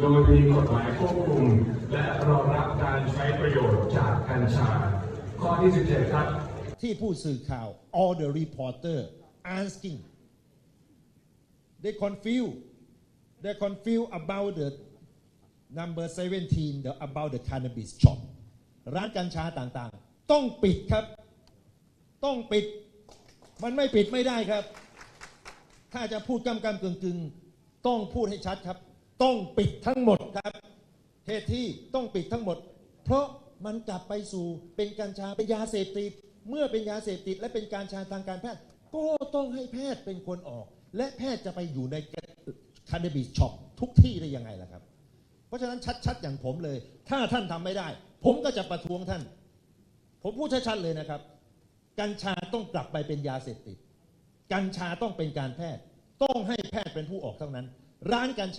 โดยมีกฎหมายควบคุมและรองรับการใช้ประโยชน์จากกัญชา ข้อที่ 17 ครับ ที่ผู้สื่อข่าว all the reporter asking they confuse they confuse about the number 17 the about the cannabis shop ร้านกัญชาต่างๆ ต้องปิดครับ ต้องปิด มันไม่ปิดไม่ได้ครับ ถ้าจะพูดกำกำกึ่งกึ่งๆต้องพูดให้ชัดครับ ต้องปิดทั้งหมดครับเหตุที่ต้องปิดทั้งหมด เพราะมันกลับไปสู่เป็นกัญชาเป็นยาเสพติด เมื่อเป็นยาเสพติด และเป็นการชาทางการแพทย์ก็ต้องให้แพทย์เป็นคนออก และแพทย์จะไปอยู่ในคานเนบิสช็อปทุกที่ได้ยังไงล่ะครับ เพราะฉะนั้นชัดๆอย่างผมเลย ถ้าท่านทำไม่ได้ ผมก็จะประท้วงท่าน ผมพูดชัดๆเลยนะครับ กัญชาต้องกลับไปเป็นยาเสพติด กัญชาต้องเป็นการแพทย์ ต้องให้แพทย์เป็นผู้ออกเท่านั้น ร้านกัญชา